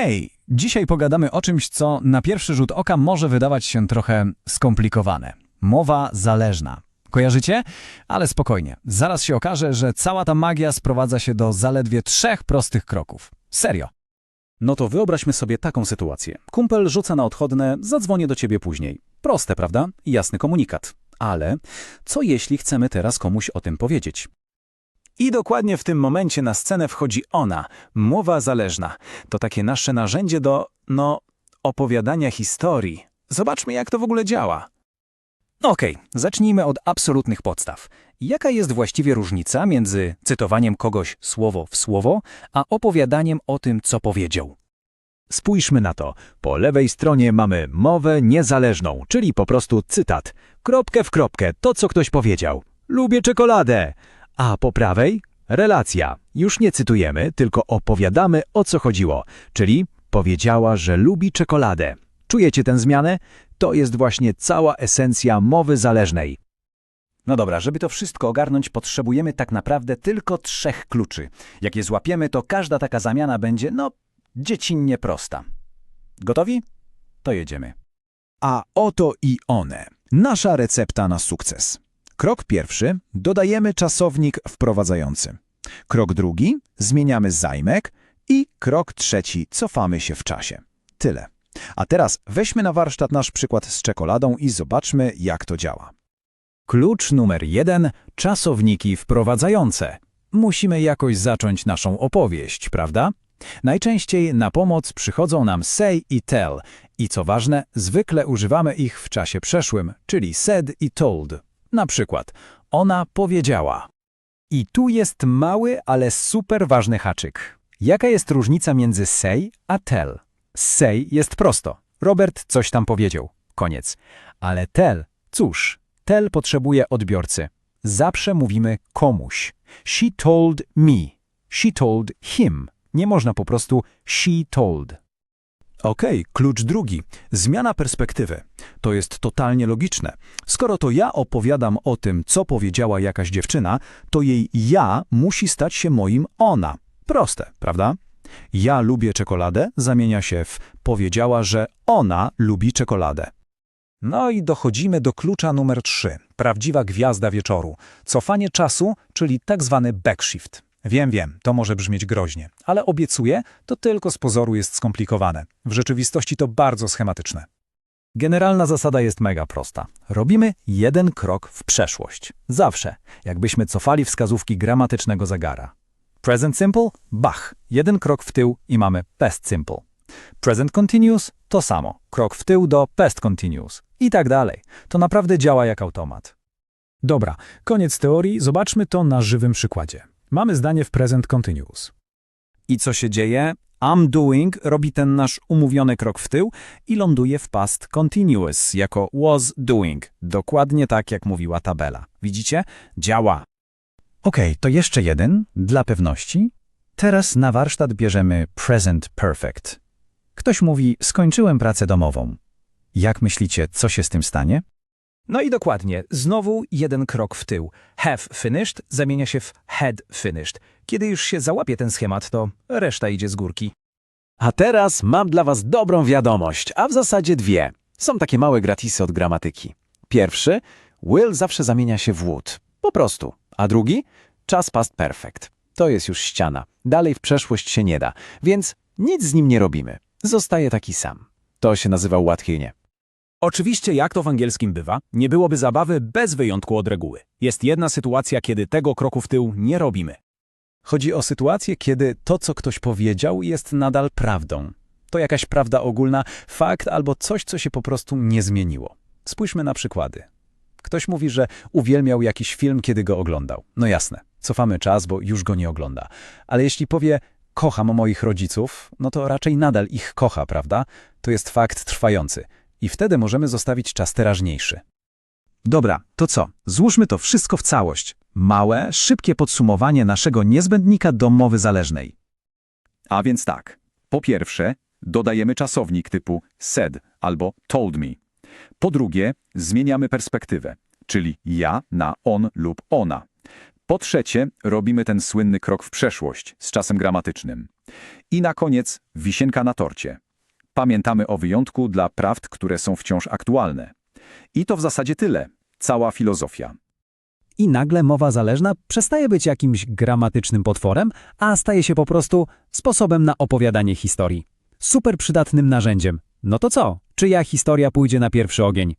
Hej, dzisiaj pogadamy o czymś, co na pierwszy rzut oka może wydawać się trochę skomplikowane. Mowa zależna. Kojarzycie? Ale spokojnie. Zaraz się okaże, że cała ta magia sprowadza się do zaledwie trzech prostych kroków. Serio. No to wyobraźmy sobie taką sytuację. Kumpel rzuca na odchodne, zadzwonię do ciebie później. Proste, prawda? Jasny komunikat. Ale co jeśli chcemy teraz komuś o tym powiedzieć? I dokładnie w tym momencie na scenę wchodzi ona, mowa zależna. To takie nasze narzędzie do, no, opowiadania historii. Zobaczmy, jak to w ogóle działa. Okej, zacznijmy od absolutnych podstaw. Jaka jest właściwie różnica między cytowaniem kogoś słowo w słowo, a opowiadaniem o tym, co powiedział? Spójrzmy na to. Po lewej stronie mamy mowę niezależną, czyli po prostu cytat. Kropkę w kropkę to, co ktoś powiedział. Lubię czekoladę. A po prawej relacja. Już nie cytujemy, tylko opowiadamy o co chodziło, czyli powiedziała, że lubi czekoladę. Czujecie tę zmianę? To jest właśnie cała esencja mowy zależnej. No dobra, żeby to wszystko ogarnąć, potrzebujemy tak naprawdę tylko trzech kluczy. Jak je złapiemy, to każda taka zamiana będzie, no, dziecinnie prosta. Gotowi? To jedziemy. A oto i one. Nasza recepta na sukces. Krok pierwszy. Dodajemy czasownik wprowadzający. Krok drugi. Zmieniamy zajmek. I krok trzeci. Cofamy się w czasie. Tyle. A teraz weźmy na warsztat nasz przykład z czekoladą i zobaczmy, jak to działa. Klucz numer jeden – czasowniki wprowadzające. Musimy jakoś zacząć naszą opowieść, prawda? Najczęściej na pomoc przychodzą nam say i tell i co ważne, zwykle używamy ich w czasie przeszłym, czyli said i told. Na przykład, ona powiedziała. I tu jest mały, ale super ważny haczyk. Jaka jest różnica między say a tell? Say jest prosto. Robert coś tam powiedział. Koniec. Ale tell, cóż, tell potrzebuje odbiorcy. Zawsze mówimy komuś. She told me. She told him. Nie można po prostu she told. Okej, klucz drugi. Zmiana perspektywy. To jest totalnie logiczne. Skoro to ja opowiadam o tym, co powiedziała jakaś dziewczyna, to jej ja musi stać się moim ona. Proste, prawda? Ja lubię czekoladę zamienia się w powiedziała, że ona lubi czekoladę. No i dochodzimy do klucza numer 3. Prawdziwa gwiazda wieczoru. Cofanie czasu, czyli tak zwany backshift. Wiem, wiem, to może brzmieć groźnie, ale obiecuję, to tylko z pozoru jest skomplikowane. W rzeczywistości to bardzo schematyczne. Generalna zasada jest mega prosta. Robimy jeden krok w przeszłość. Zawsze, jakbyśmy cofali wskazówki gramatycznego zegara. Present simple? Bach. Jeden krok w tył i mamy past simple. Present continuous? To samo. Krok w tył do past continuous. I tak dalej. To naprawdę działa jak automat. Dobra, koniec teorii, zobaczmy to na żywym przykładzie. Mamy zdanie w present continuous. I co się dzieje? I'm doing robi ten nasz umówiony krok w tył i ląduje w past continuous jako was doing. Dokładnie tak, jak mówiła tabela. Widzicie? Działa. Okej, to jeszcze jeden, dla pewności. Teraz na warsztat bierzemy present perfect. Ktoś mówi, skończyłem pracę domową. Jak myślicie, co się z tym stanie? No i dokładnie, znowu jeden krok w tył. Have finished zamienia się w had finished. Kiedy już się załapie ten schemat, to reszta idzie z górki. A teraz mam dla was dobrą wiadomość, a w zasadzie dwie. Są takie małe gratisy od gramatyki. Pierwszy, will zawsze zamienia się w would. Po prostu. A drugi, czas past perfect. To jest już ściana. Dalej w przeszłość się nie da, więc nic z nim nie robimy. Zostaje taki sam. To się nazywa ułatwienie. Oczywiście, jak to w angielskim bywa, nie byłoby zabawy bez wyjątku od reguły. Jest jedna sytuacja, kiedy tego kroku w tył nie robimy. Chodzi o sytuację, kiedy to, co ktoś powiedział, jest nadal prawdą. To jakaś prawda ogólna, fakt albo coś, co się po prostu nie zmieniło. Spójrzmy na przykłady. Ktoś mówi, że uwielbiał jakiś film, kiedy go oglądał. No jasne, cofamy czas, bo już go nie ogląda. Ale jeśli powie, kocham moich rodziców, no to raczej nadal ich kocha, prawda? To jest fakt trwający. I wtedy możemy zostawić czas teraźniejszy. Dobra, to co? Złóżmy to wszystko w całość. Małe, szybkie podsumowanie naszego niezbędnika do mowy zależnej. A więc tak. Po pierwsze, dodajemy czasownik typu said albo told me. Po drugie, zmieniamy perspektywę, czyli ja na on lub ona. Po trzecie, robimy ten słynny krok w przeszłość z czasem gramatycznym. I na koniec wisienka na torcie. Pamiętamy o wyjątku dla prawd, które są wciąż aktualne. I to w zasadzie tyle. Cała filozofia. I nagle mowa zależna przestaje być jakimś gramatycznym potworem, a staje się po prostu sposobem na opowiadanie historii. Super przydatnym narzędziem. No to co? Czyja historia pójdzie na pierwszy ogień?